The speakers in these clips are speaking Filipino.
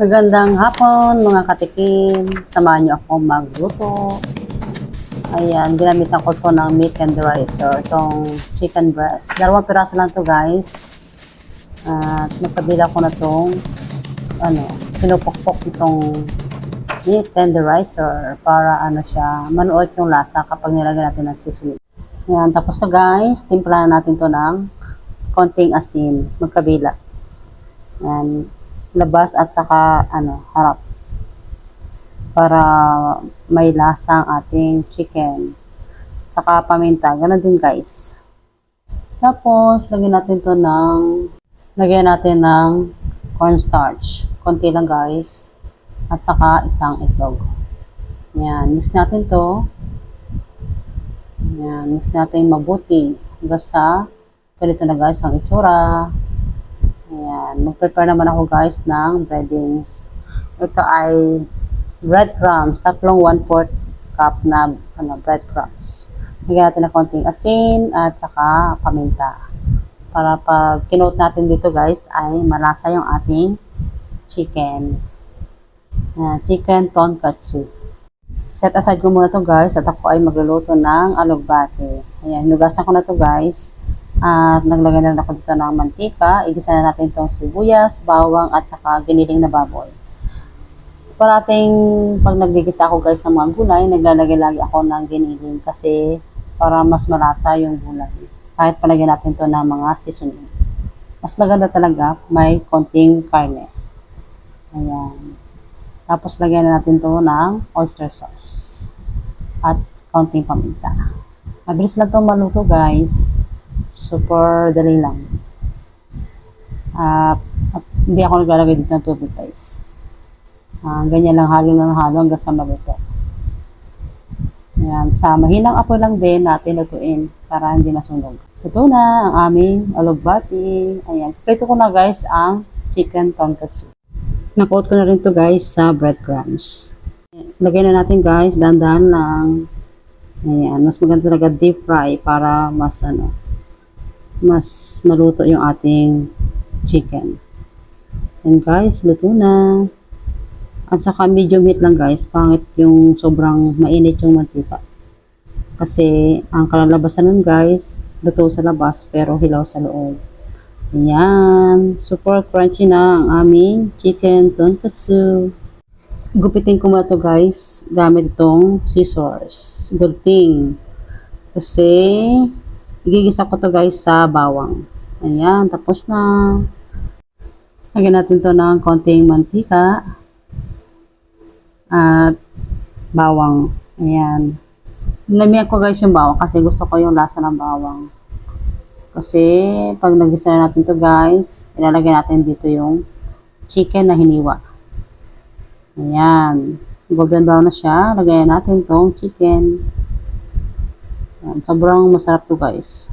Magandang hapon mga katikim. Samahan niyo ako magluto. Ayan, ginamitan ko to ng meat tenderizer. Itong chicken breast. Dalawang piraso lang to guys. At napabila ko na tong ano, pinupukpok itong meat tenderizer para ano siya, manuot yung lasa kapag nilagyan natin ng seasoning. Ayan, tapos na guys, timplahan natin to ng konting asin, magkabila. Ayan, labas at saka ano, harap. Para may lasa ang ating chicken. Saka paminta, ganun din guys. Tapos, lagyan natin to ng, lagyan natin ng cornstarch. Konti lang guys. At saka isang itlog. Yan, mix natin to. Yan, mix natin mabuti. Hanggang sa, ganito na guys ang itsura. Mag-prepare naman ako guys ng breadings. Ito ay breadcrumbs, tatlong 1-4 cup na ano, breadcrumbs. Lagyan natin ng konting asin at saka paminta. Para pag kinote natin dito guys ay malasa yung ating chicken. Ayan, chicken tonkatsu. Set aside ko muna to guys at ako ay magluluto ng alugbate. Ayan, nugasan ko na to guys. At naglagay na rin ako dito ng mantika. Igisa na natin itong sibuyas, bawang at saka giniling na baboy. Parating pag nagigisa ako guys ng mga gulay, naglalagay lagi ako ng giniling kasi para mas malasa yung gulay. Kahit palagyan natin to ng mga seasoning. Mas maganda talaga may konting karne. Ayan. Tapos lagyan na natin to ng oyster sauce. At konting paminta. Mabilis lang to maluto guys. Super dali lang. Ah, at hindi ako naglalagay dito ng tubig guys. Ah, ganyan lang halo ng halo hanggang sa maluto. Ayan, sa mahinang apoy lang din natin lutuin para hindi masunog. Ito na ang aming alugbati. Ayan, prito ko na guys ang chicken tonkatsu. Nakoat ko na rin to guys sa breadcrumbs. Lagyan na natin guys, dandan lang. Ayan, mas maganda talaga deep fry para mas ano, mas maluto yung ating chicken. And guys, luto na. At saka medium heat lang guys, pangit yung sobrang mainit yung mantika. Kasi ang kalalabasan nun guys, luto sa labas pero hilaw sa loob. Ayan, super crunchy na ang aming chicken tonkatsu. Gupitin ko muna to guys, gamit itong scissors. Good thing. Kasi, igigisa ko to guys sa bawang. Ayan, tapos na. Lagyan natin to ng konting mantika. At bawang. Ayan. Nilamihan ko guys yung bawang kasi gusto ko yung lasa ng bawang. Kasi pag nagisa na natin to guys, ilalagay natin dito yung chicken na hiniwa. Ayan. Golden brown na siya. Lagayan natin tong chicken. Sobrang masarap to guys.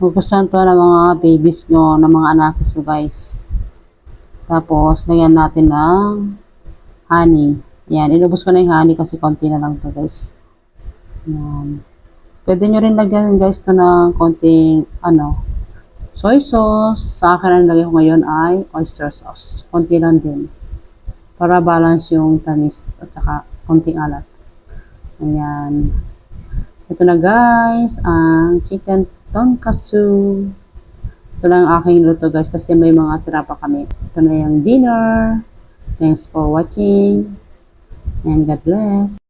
Magustuhan to ng mga babies nyo, ng mga anakis nyo guys. Tapos, lagyan natin ng honey. Ayan. Inubos ko na yung honey kasi konti na lang to guys. Ayan. Pwede nyo rin lagyan guys to ng konting ano, soy sauce. Sa akin ang lagay ko ngayon ay oyster sauce. Konti lang din. Para balance yung tamis at saka konting alat. Ayan. Ito na guys, ang chicken tonkatsu. Ito lang ang aking luto guys kasi may mga tira pa kami. Ito na yung dinner. Thanks for watching. And God bless.